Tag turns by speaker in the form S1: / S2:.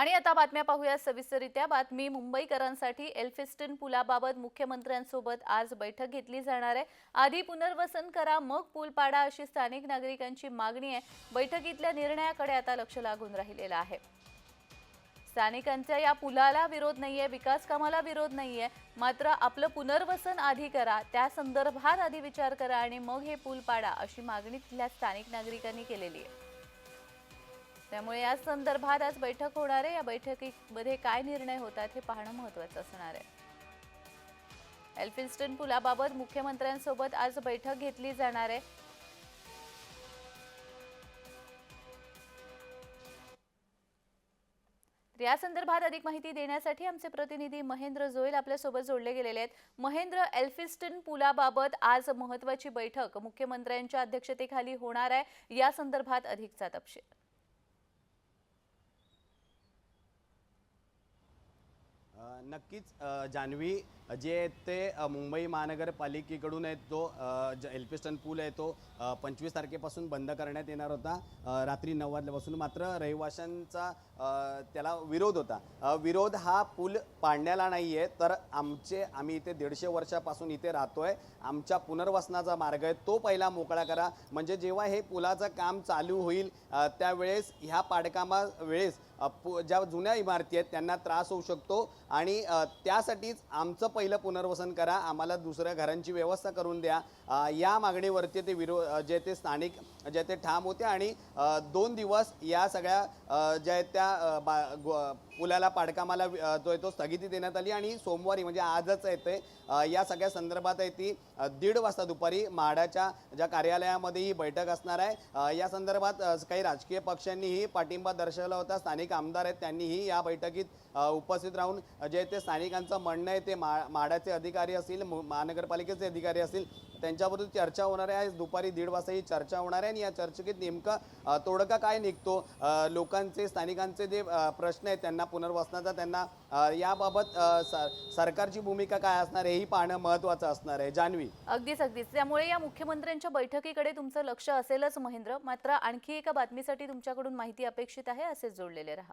S1: आणि आता बातम्या पाहूया सविस्तरित्या बातमी मुंबईकरांसाठी एल्फिस्टन पुलाबाबत मुख्यमंत्र्यांसोबत आज बैठक घेतली जाणार आहे. आधी पुनर्वसन करा मग पूल पाडा अशी स्थानिक नागरिकांची मागणी आहे. बैठकीतल्या निर्णयाकडे आता लक्ष लागून राहिलेलं आहे. स्थानिकांच्या या पुलाला विरोध नाहीये विकास कामाला विरोध नाहीये. मात्र आपलं पुनर्वसन आधी करा त्या संदर्भात आधी विचार करा आणि मग हे पूल पाडा अशी मागणी तिथल्या स्थानिक नागरिकांनी केलेली आहे. त्यामुळे या संदर्भात आज बैठक होणार आहे. या बैठकीमध्ये काय निर्णय होतात हे पाहणं महत्वाचं असणार आहे. एल्फिन्स्टन पुलाबाबत मुख्यमंत्र्यांसोबत आज बैठक घेतली जाणार आहे. या संदर्भात अधिक माहिती देण्यासाठी आमचे प्रतिनिधी महेंद्र जोईल आपल्यासोबत जोडले गेलेले आहेत. महेंद्र एल्फिस्टन पुलाबाबत आज महत्वाची बैठक मुख्यमंत्र्यांच्या अध्यक्षतेखाली होणार आहे. या संदर्भात अधिकचा तपशील.
S2: नक्कीच जान्हवी जे आहेत ते मुंबई महानगरपालिकेकडून आहेत तो ज एल्फिस्टन पूल आहे तो पंचवीस तारखेपासून बंद करण्यात येणार होता. रात्री नऊ वाजल्यापासून मात्र रहिवाशांचा त्याला विरोध होता. विरोध हा पूल पाडण्याला नाही आहे तर आमचे आम्ही इथे दीडशे वर्षापासून इथे राहतो आहे आमच्या पुनर्वसनाचा मार्ग आहे तो पहिला मोकळा करा. म्हणजे जेव्हा हे पुलाचं काम चालू होईल त्यावेळेस ह्या पाडकामा वेळेस ज्या जुन्या इमारती आहेत त्यांना त्रास होऊ शकतो. आणि त्यासाठीच आमचं पहिलं पुनर्वसन करा. आम्हाला दुसऱ्या घरांची व्यवस्था करून द्या. या मागणीवरती ते विरो जे ते स्थानिक जे ते ठाम होते आणि दोन दिवस या सगळ्या ज्या आहेत त्या बा गो- पुलाला पाडकामाला जो आहे तो स्थगिती देण्यात आली आणि सोमवारी म्हणजे आजच येते या सगळ्या संदर्भात आहे ती दीड वाजता दुपारी म्हाडाच्या ज्या कार्यालयामध्ये ही बैठक असणार आहे. या संदर्भात काही राजकीय पक्षांनीही पाठिंबा दर्शवला होता. स्थानिक आमदार आहेत त्यांनीही या बैठकीत उपस्थित राहून जे ते स्थानिकांचं म्हणणं आहे ते मा म्हाडाचे अधिकारी असतील महानगरपालिकेचे अधिकारी असतील त्यांच्याबरोबर चर्चा होणार आहे. दुपारी दीड वाजता ही चर्चा होणार आहे आणि या चर्चेत नेमका अ, तोडगा काय निघतो? लोकांचे स्थानिकांचे जे प्रश्न आहेत त्यांना पुनर्वसनाचा त्यांना याबाबत सरकारची भूमिका काय असणार आहे हेही पाहणं महत्त्वाचं असणार आहे. जान्हवी.
S1: अगदीच अगदीच. त्यामुळे या मुख्यमंत्र्यांच्या बैठकीकडे तुमचं लक्ष असेलच महेंद्र. मात्र आणखी एका बातमीसाठी तुमच्याकडून माहिती अपेक्षित आहे असेच जोडलेले राहा.